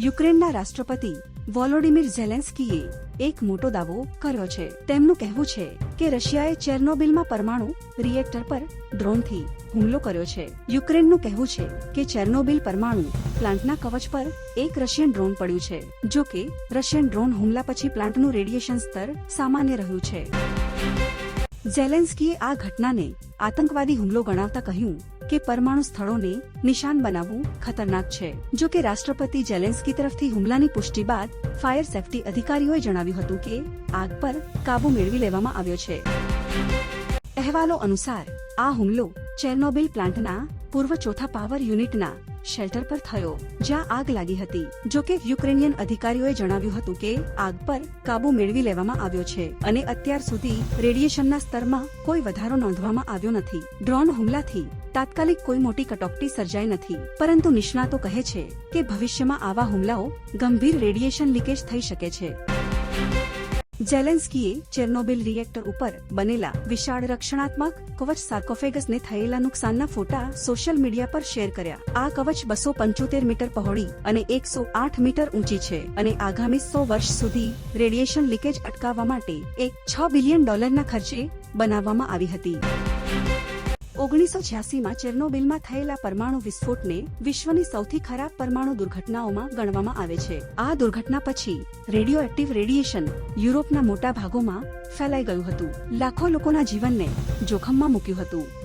યુક્રેનના રાષ્ટ્રપતિ વોલોડિમીર ઝેલેન્સ્કીએ એક મોટો દાવો કર્યો છે. તેમનું કહેવું છે કે રશિયાએ ચેર્નોબિલમાં પરમાણુ રિએક્ટર પર ડ્રોનથી હુમલો કર્યો છે. યુક્રેનનું કહેવું છે કે ચેર્નોબિલ પરમાણુ પ્લાન્ટના કવચ પર એક રશિયન ડ્રોન પડ્યું છે, જો કે રશિયન ડ્રોન હુમલા પછી પ્લાન્ટનું રેડિયેશન સ્તર સામાન્ય રહ્યું છે. ઝેલેન્સ્કીએ આ ઘટનાને આતંકવાદી હુમલો ગણાવતા કહ્યું કે પરમાણુ સ્થળોને નિશાન બનાવવું ખતરનાક છે. જો કે રાષ્ટ્રપતિ ઝેલેન્સ્કી તરફથી હુમલાની પુષ્ટિ બાદ ફાયર સેફટી અધિકારીઓએ જણાવ્યું હતું કે આગ પર કાબુ મેળવી લેવામાં આવ્યો છે. અહેવાલો અનુસાર આ હુમલો ચેર્નોબિલ પ્લાન્ટના પૂર્વ ચોથા પાવર યુનિટના શેલ્ટર પર થયો, જ્યાં આગ લાગી હતી. જો કે યુક્રેનિયન અધિકારીઓએ જણાવ્યું હતું કે, આગ પર કાબુ મેળવી લેવામાં આવ્યો છે અને અત્યાર સુધી રેડિયેશનના સ્તરમાં કોઈ વધારો નોંધવામાં આવ્યો નથી. ડ્રોન હુમલાથી તાત્કાલિક કોઈ મોટી કટોકટી સર્જાઈ નથી. પરંતુ નિષ્ણાતો કહે છે કે ભવિષ્યમાં આવા હુમલાઓ ગંભીર રેડિયેશન લીકેજ થઈ શકે છે. ઝેલેન્સ્કીએ ચેર્નોબિલ રિએક્ટર ઉપર બનેલા વિશાળ રક્ષણાત્મક કવચ સાર્કોફેગસને થયેલા નુકસાનના ફોટા સોશિયલ મીડિયા પર શેર કર્યા. આ કવચ બસો પંચોતેર મીટર પહોળી અને એકસો આઠ મીટર ઊંચી છે અને આગામી સો વર્ષ સુધી રેડિયેશન લીકેજ અટકાવવા માટે એક છ બિલિયન ડોલરના ખર્ચે બનાવવામાં આવી હતી. ઓગણીસો છ્યાસીમાં ચેર્નોબિલમાં થયેલા પરમાણુ વિસ્ફોટને વિશ્વની સૌથી ખરાબ પરમાણુ દુર્ઘટનાઓમાં ગણવામાં આવે છે. આ દુર્ઘટના પછી રેડિયો એક્ટિવ રેડિયેશન યુરોપના મોટા ભાગોમાં ફેલાઈ ગયું હતું. લાખો લોકોના જીવનને જોખમમાં મૂક્યું હતું.